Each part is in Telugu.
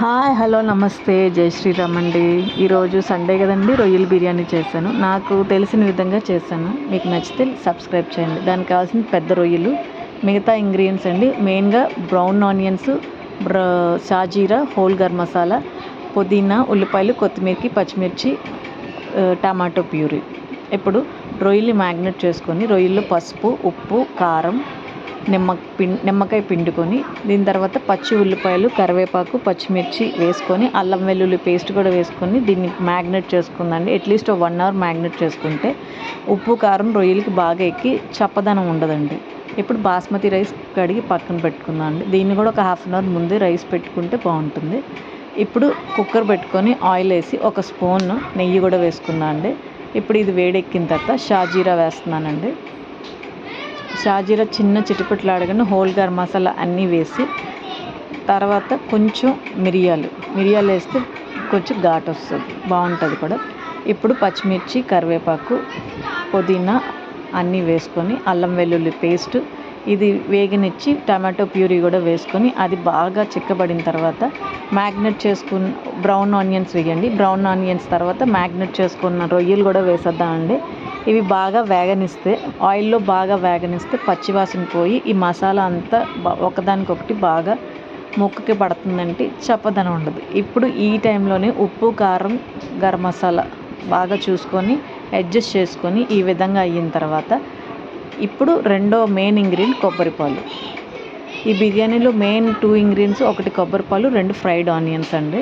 హాయ్ హలో నమస్తే. జై శ్రీరామ్ అండి. ఈరోజు సండే కదండి రొయ్యల బిర్యానీ చేశాను. నాకు తెలిసిన విధంగా చేశాను. మీకు నచ్చితే సబ్స్క్రైబ్ చేయండి. దానికి కావాల్సిన పెద్ద రొయ్యలు మిగతా ఇంగ్రీడియంట్స్ అండి. మెయిన్గా బ్రౌన్ ఆనియన్స్ బ్ర షాజీరా హోల్ గరం మసాలా పుదీనా ఉల్లిపాయలు కొత్తిమీరకి పచ్చిమిర్చి టమాటో ప్యూరీ. ఇప్పుడు రొయ్యలు మ్యాగ్నెట్ చేసుకొని రొయ్యలు పసుపు ఉప్పు కారం నిమ్మ పిండి నిమ్మకాయ పిండుకొని దీని తర్వాత పచ్చి ఉల్లిపాయలు కరివేపాకు పచ్చిమిర్చి వేసుకొని అల్లం వెల్లుల్లి పేస్ట్ కూడా వేసుకొని దీన్ని magnet చేసుకుందండి. At least one hour magnet చేసుకుంటే ఉప్పు కారం రొయ్యలకి బాగా ఎక్కి చప్పదనం ఉండదండి. ఇప్పుడు బాస్మతి రైస్ కడిగి పక్కన పెట్టుకుందాం అండి. దీన్ని కూడా ఒక హాఫ్ అన్ అవర్ ముందే రైస్ పెట్టుకుంటే బాగుంటుంది. ఇప్పుడు కుక్కర్ పెట్టుకొని ఆయిల్ వేసి ఒక స్పూన్ నెయ్యి కూడా వేసుకుందాం అండి. ఇప్పుడు ఇది వేడెక్కిన తర్వాత షాజీరా వేస్తున్నానండి. షాజీరా చిన్న చిటిపట్లాడగానే హోల్ గరం మసాలా అన్నీ వేసి తర్వాత కొంచెం మిరియాలు. మిరియాలు వేస్తే కొంచెం ఘాటు వస్తుంది బాగుంటుంది కూడా. ఇప్పుడు పచ్చిమిర్చి కరివేపాకు పుదీనా అన్నీ వేసుకొని అల్లం వెల్లుల్లి పేస్ట్ ఇది వేగనిచ్చి టమాటో ప్యూరీ కూడా వేసుకొని అది బాగా చిక్కబడిన తర్వాత మ్యాగ్నెట్ చేసుకున్న బ్రౌన్ ఆనియన్స్ వేయండి. బ్రౌన్ ఆనియన్స్ తర్వాత మ్యాగ్నెట్ చేసుకున్న రొయ్యలు కూడా వేసేద్దామండి. ఇవి బాగా వేగనిస్తే ఆయిల్లో బాగా వేగనిస్తే పచ్చివాసన పోయి ఈ మసాలా అంతా ఒకదానికొకటి బాగా ముక్కకి పడుతుందంటే చప్పదనం ఉండదు. ఇప్పుడు ఈ టైంలోనే ఉప్పు కారం గరం మసాలా బాగా చూసుకొని అడ్జస్ట్ చేసుకొని ఈ విధంగా అయిన తర్వాత ఇప్పుడు రెండో మెయిన్ ఇంగ్రీడియంట్ కొబ్బరి పాలు. ఈ బిర్యానీలో మెయిన్ టూ ఇంగ్రీడియంట్స్ ఒకటి కొబ్బరి పాలు రెండు ఫ్రైడ్ ఆనియన్స్ అండి.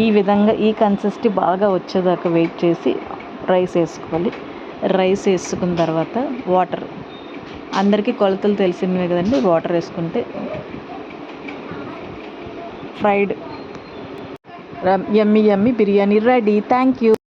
ఈ విధంగా ఈ కన్సిస్టీ బాగా వచ్చేదాకా వెయిట్ చేసి రైస్ వేసుకోవాలి. రైస్ వేసుకున్న తర్వాత వాటర్. అందరికీ కొలతలు తెలిసినవే కదండి వాటర్ వేసుకుంటే. Fried. Yummy yummy biryani ready. Thank you.